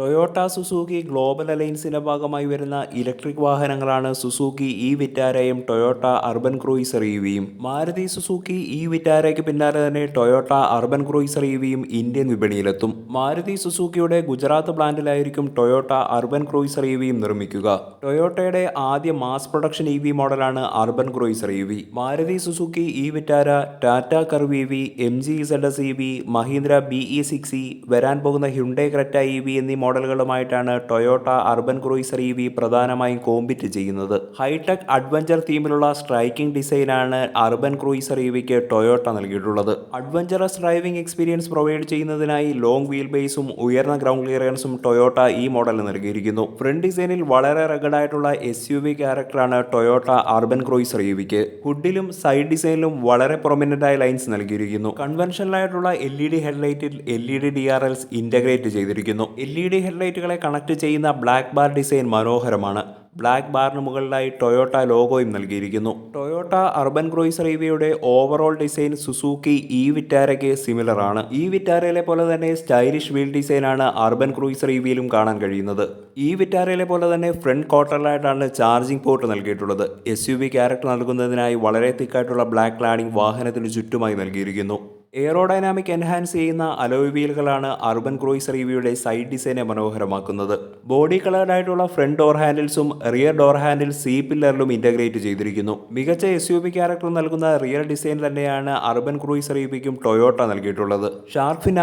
Toyota Suzuki global അലയൻസിന്റെ ഭാഗമായി വരുന്ന electric വാഹനങ്ങളാണ് സുസൂക്കി ഇ വിറ്റാരയും ടൊയോട്ട അർബൻ ക്രൂയിസർ ഇവിയും മാരുതി സുസൂക്കി ഇ വിറ്റാരയ്ക്ക് പിന്നാലെ തന്നെ ടൊയോട്ട അർബൻ ക്രൂയിസർ ഇവിയും ഇന്ത്യൻ വിപണിയിലെത്തും. മാരുതി സുസൂക്കിയുടെ ഗുജറാത്ത് പ്ലാന്റിലായിരിക്കും ടൊയോട്ട അർബൻ ക്രൂയിസർ ഇവിയും നിർമ്മിക്കുക. ടൊയോട്ടയുടെ ആദ്യ മാസ് പ്രൊഡക്ഷൻ ഇ വി മോഡലാണ് Urban Cruiser E V Maruti Suzuki e Vitara Tata Curvv E V M G ZS E V Mahindra B E six e വരാൻ പോകുന്ന ഹ്യുണ്ടേ ക്രെറ്റ ഇ വി എന്നീ മോഡലുകളുമായിട്ടാണ് Toyota urban cruiser E V പ്രധാനമായും compete ചെയ്യുന്നത്. Hi tech adventure തീമിലുള്ള striking ഡിസൈനാണ് urban cruiser E വിക്ക് Toyota നൽകിയിട്ടുള്ളത്. Adventurous driving experience provide ചെയ്യുന്നതിനായി ലോങ് വീൽ ബേസും ഉയർന്ന ഗ്രൗണ്ട് ക്ലിയറൻസും ടൊയോട്ട ഈ മോഡൽ നൽകിയിരിക്കുന്നു. ഫ്രണ്ട് ഡിസൈനിൽ വളരെ റഗഡായിട്ടുള്ള എസ് യു വി ക്യാരക്ടറാണ് ടൊയോട്ട അർബൻ ക്രൂയിസർ ഇ വിക്ക്. ഹുഡിലും സൈഡ് ഡിസൈനിലും വളരെ പ്രൊമിനന്റ് ആയ ലൈൻസ് നൽകിയിരിക്കുന്നു. കൺവെൻഷനൽ ആയിട്ടുള്ള L E D ഹെഡ്ലൈറ്റിൽ L E D D R Ls integrate ചെയ്തിരിക്കുന്നു. എൽ ഇ ഡി ഹെഡ്ലൈറ്റുകളെ കണക്ട് ചെയ്യുന്ന ബ്ലാക്ക് ബാർ ഡിസൈൻ മനോഹരമാണ്. ബ്ലാക്ക് ബാറിന് മുകളിലായി ടൊയോട്ട ലോഗോയും നൽകിയിരിക്കുന്നു. ടൊയോട്ട അർബൻ ക്രൂയിസർ ഇവിയുടെ ഓവറോൾ ഡിസൈൻ സുസൂക്കി ഇ വിറ്റാരയ്ക്ക് സിമിലർ ആണ്. ഇ വിറ്റാരയിലെ പോലെ തന്നെ സ്റ്റൈലിഷ് വീൽ ഡിസൈനാണ് അർബൻ ക്രൂയിസർ ഇവിയിലും കാണാൻ കഴിയുന്നത്. ഇ വിറ്റാരയിലെ പോലെ തന്നെ ഫ്രണ്ട് ക്വാർട്ടറിലായിട്ടാണ് ചാർജിംഗ് പോർട്ട് നൽകിയിട്ടുള്ളത്. എസ് യു വി ക്യാരക്ടർ നൽകുന്നതിനായി വളരെ തിക്കായിട്ടുള്ള ബ്ലാക്ക് ലാഡിംഗ് വാഹനത്തിന് ചുറ്റുമായി നൽകിയിരിക്കുന്നു. എയറോഡൈനാമിക് എൻഹാൻസ് ചെയ്യുന്ന അലോയ് വീലുകളാണ് അർബൻ ക്രൂയിസ് റിവ്യൂയുടെ സൈഡ് ഡിസൈനെ മനോഹരമാക്കുന്നത്. ബോഡി കളേർഡ് ആയിട്ടുള്ള ഫ്രണ്ട് ഡോർ ഹാൻഡിൽസും റിയർ ഡോർ ഹാൻഡിൽ സി പില്ലറിലും ഇന്റഗ്രേറ്റ് ചെയ്തിരിക്കുന്നു. മികച്ച എസ് യു പി ക്യാരക്ടർ നൽകുന്ന റിയർ ഡിസൈൻ തന്നെയാണ് അർബൻ ക്രൂയിസ് റിവ്യൂക്കും ടൊയോട്ട നൽകിയിട്ടുള്ളത്. Shark fin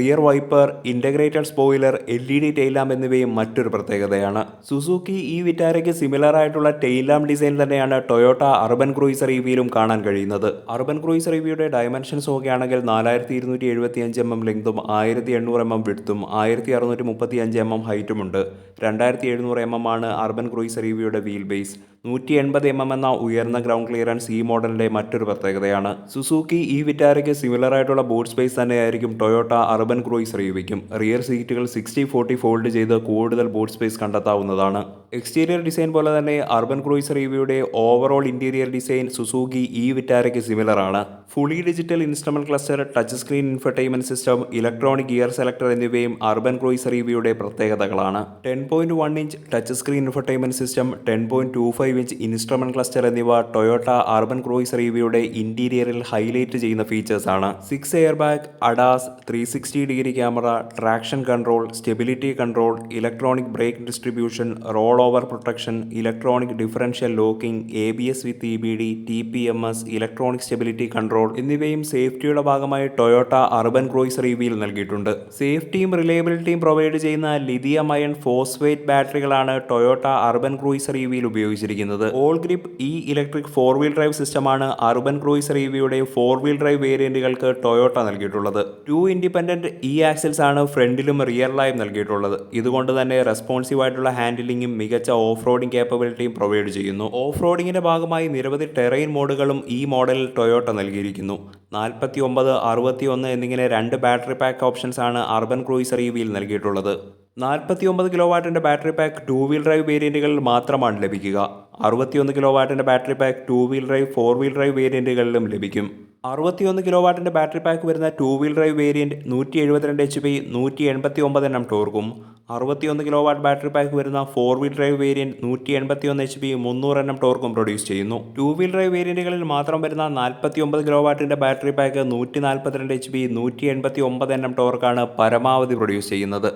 rear wiper integrated spoiler L E D taillamp എന്നിവയും മറ്റൊരു പ്രത്യേകതയാണ്. സുസുക്കി ഈ വിറ്റാരയ്ക്ക് സിമിലർ ആയിട്ടുള്ള ടെയിലാം ഡിസൈൻ തന്നെയാണ് ടൊയോട്ട അർബൻ ക്രൂയിസ് റിവ്യൂയിലും കാണാൻ കഴിയുന്നത്. അർബൻ ക്രൂയിസ് ഇവിയുടെ ഡയമെൻഷൻസ് നോക്കുകയാണെങ്കിൽ നാലായിരത്തി ഇരുന്നൂറ്റി എഴുപത്തി അഞ്ച് എം എം ലെങ്തും ആയിരത്തി എണ്ണൂറ് എം എം വിടുത്തും ആയിരത്തി അറുന്നൂറ്റി മുപ്പത്തി അഞ്ച് എം എം ഹൈറ്റുമുണ്ട്. രണ്ടായിരത്തി എഴുന്നൂറ് എം എം ആണ് അർബൻ ക്രൂയിസ് റീവിയുടെ വീൽ ബേസ്. നൂറ്റി എൺപത് എം എം എന്ന ഉയർന്ന ഗ്രൗണ്ട് ക്ലിയറൻസ് ഈ മോഡലിന്റെ മറ്റൊരു പ്രത്യേകതയാണ്. സുസൂക്കി ഈ വിറ്റാരയ്ക്ക് സിമിലർ ആയിട്ടുള്ള ബോർഡ് സ്പേസ് തന്നെയായിരിക്കും ടൊയോട്ട അർബൻ ക്രൂയിസ് റീവിക്കും റിയർ സീറ്റുകൾ സിക്സ്റ്റി ഫോർട്ടി ഫോൾഡ് ചെയ്ത് കൂടുതൽ ബോർഡ് സ്പേസ് കണ്ടെത്താവുന്നതാണ്. എക്സ്റ്റീരിയർ ഡിസൈൻ പോലെ തന്നെ Urban Cruise റീവിയുടെ overall interior design Suzuki e വിറ്റാരയ്ക്ക് similar ആണ്. Fully digital cluster touch screen infotainment system electronic gear selector എന്നിവയും അർബൻ ക്രൂയിസർ ഇവിയുടെ പ്രത്യേകതകളാണ്. Ten point one inch touch screen infotainment system ten point two five inch instrument cluster എന്നിവ Toyota urban cruiser ഇവിയുടെ ഇന്റീരിയറിൽ highlight ചെയ്യുന്ന features ആണ് six air bag ADAS three sixty degree camera traction control stability control electronic brake distribution roll over protection electronic differential locking A B S with E B D T P M S electronic stability control എന്നിവയും സേഫ്റ്റിയുടെ ഭാഗമായി Toyota urban Cruiser ഇവിയിൽ നൽകിയിട്ടുണ്ട്. സേഫ്റ്റിയും റിലയബിലിറ്റിയും provide ചെയ്യുന്ന lithium iron phosphate ബാറ്ററികളാണ് Toyota urban Cruiser ഇവിയിൽ ഉപയോഗിച്ചിരിക്കുന്നത്. All grip e electric four wheel drive സിസ്റ്റമാണ് അർബൻ ക്രൂയിസർ ഇവിയുടെ ഫോർ വീൽ ഡ്രൈവ് വേരിയന്റുകൾക്ക് ടൊയോട്ട നൽകിയിട്ടുള്ളത്. ടു ഇൻഡിപെൻഡന്റ് ഇ ആക്സിൽസ് ആണ് ഫ്രണ്ടിലും റിയറിലായും നൽകിയിട്ടുള്ളത്. ഇതുകൊണ്ട് തന്നെ റെസ്പോൺസീവ് ആയിട്ടുള്ള ഹാൻഡിലിംഗും മികച്ച ഓഫ് റോഡിംഗ് കേപ്പബിലിറ്റിയും പ്രൊവൈഡ് ചെയ്യുന്നു. ഓഫ് റോഡിംഗിന്റെ ഭാഗമായി നിരവധി ടെറൈൻ മോഡുകളും ഈ മോഡലിൽ ടൊയോട്ട നൽകിയിരിക്കുന്നു. നാൽപ്പത്തി ഒമ്പത് അറുപത്തി ഒന്ന് എന്നിങ്ങനെ രണ്ട് ബാറ്ററി പാക്ക് ഓപ്ഷൻസ് ആണ് അർബൻ ക്രൂയിസർ ഇ വിയിൽ നൽകിയിട്ടുള്ളത്. നാൽപ്പത്തി ഒമ്പത് kilo വാട്ടിന്റെ battery pack two wheel drive വേരിയന്റുകളിൽ മാത്രമാണ് ലഭിക്കുക. അറുപത്തിയൊന്ന് kilo വാട്ടിന്റെ battery pack two wheel drive four wheel drive വേരിയന്റുകളിലും ലഭിക്കും. അറുപത്തിയൊന്ന് കിലോ വാട്ടിന്റെ ബാറ്ററി പാക്ക് വരുന്ന ടു വീൽ ഡ്രൈവ് വേരിയന്റ് നൂറ്റി എഴുപത്തിരണ്ട് എച്ച് പി നൂറ്റി എൺപത്തി ഒമ്പത് എണ്ണം ടോർക്കും. അറുപത്തിയൊന്ന് കിലോ വാട്ട് ബാറ്ററി പാക്ക് വരുന്ന ഫോർ വീൽ ഡ്രൈവ് വേരിയന്റ് നൂറ്റി എൺപത്തി ഒന്ന് എച്ച് പി മുന്നൂറ് എണ്ണം ടോർക്കും പ്രൊഡ്യൂസ് ചെയ്യുന്നു. ടു വീൽ ഡ്രൈവ് വേരിയന്റുകളിൽ മാത്രം വരുന്ന നാൽപ്പത്തി ഒമ്പത് കിലോ വാട്ടിന്റെ ബാറ്ററി പാക്ക് നൂറ്റി നാൽപ്പത്തിരണ്ട് എച്ച് പി നൂറ്റി എൺപത്തി ഒമ്പത് എണ്ണം ടോർക്കാണ് പരമാവധി പ്രൊഡ്യൂസ് ചെയ്യുന്നത്.